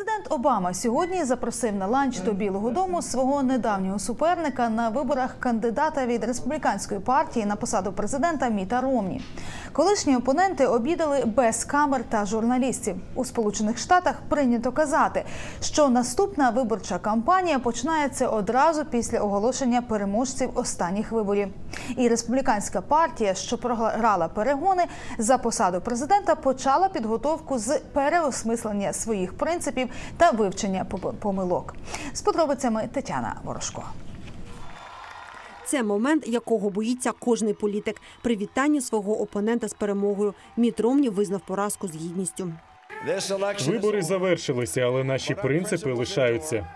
Президент Обама сьогодні запросив на ланч до Білого Дому свого недавнього суперника на виборах кандидата від республіканської партії на посаду президента Міта Ромні. Колишні опоненти обідали без камер та журналістів. У Сполучених Штатах прийнято казати, що наступна виборча кампанія починається одразу після оголошення переможців останніх виборів. І республіканська партія, що програла перегони за посаду президента, почала підготовку з переосмислення своїх принципів та вивчення пом- помилок. З подробицями Тетяна Ворожко. Це момент, якого боїться кожний політик. При вітанні свого опонента з перемогою Міт Ромні визнав поразку з гідністю. Вибори завершилися, але наші принципи лишаються.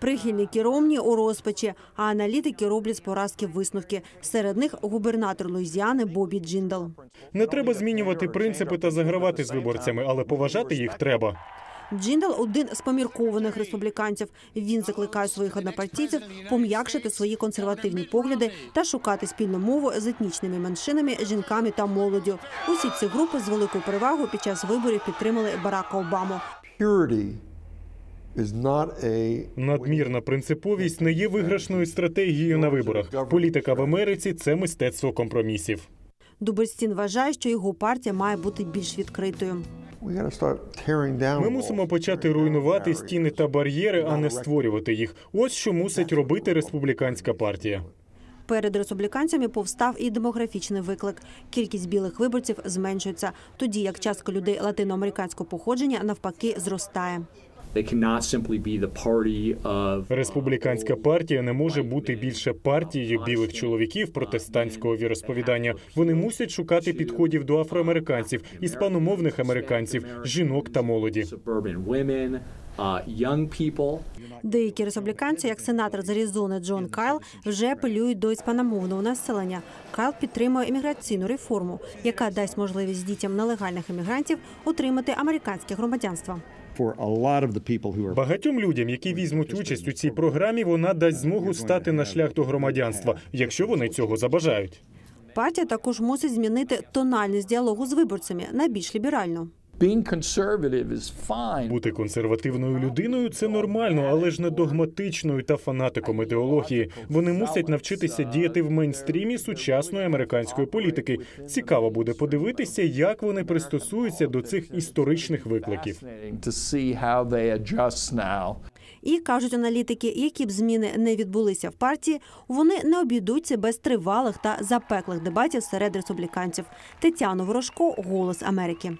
Прихильники Ромні у розпачі, а аналітики роблять з поразки висновки. Серед них губернатор Луїзіани Бобі Джиндал. Не треба змінювати принципи та загравати з виборцями, але поважати їх треба. Джиндал один з поміркованих республіканців. Він закликає своїх однопартійців пом'якшити свої консервативні погляди та шукати спільну мову з етнічними меншинами, жінками та молоддю. Усі ці групи з великою перевагою під час виборів підтримали Барака Обаму. Надмірна принциповість не є виграшною стратегією на виборах. Політика в Америці це мистецтво компромісів. Дубельстін вважає, що його партія має бути більш відкритою. Ми мусимо почати руйнувати стіни та бар'єри, а не створювати їх. Ось що мусить робити республіканська партія. Перед республіканцями повстав і демографічний виклик. Кількість білих виборців зменшується, тоді як частка людей латиноамериканського походження навпаки зростає. They cannot simply be the party of Республіканська партія не може бути більше партією білих чоловіків протестантського віросповідання. Вони мусять шукати підходів до афроамериканців, іспаномовних американців, жінок та молоді. uh. Деякі республіканці, як сенатор з Аризони Джон Кайл, вже апелюють до іспаномовного населення. Кайл підтримує імміграційну реформу, яка дасть можливість дітям нелегальних іммігрантів отримати американське громадянство. For a lot of the people who are Багатьом людям, які візьмуть участь у цій програмі, вона дасть змогу стати на шлях до громадянства, якщо вони цього забажають. Партія також мусить змінити тональність діалогу з виборцями на більш ліберальну. Being conservative is fine. Бути консервативною людиною це нормально, але ж не догматичною та фанатиком ідеології. Вони мусять навчитися діяти в мейнстрімі сучасної американської політики. Цікаво буде подивитися, як вони пристосуються до цих історичних викликів. Fascinating to see how they adjust now. І кажуть аналітики, які б зміни не відбулися в партії, вони не обійдуться без тривалих та запеклих дебатів серед республіканців. Тетяна Ворожко, Голос Америки.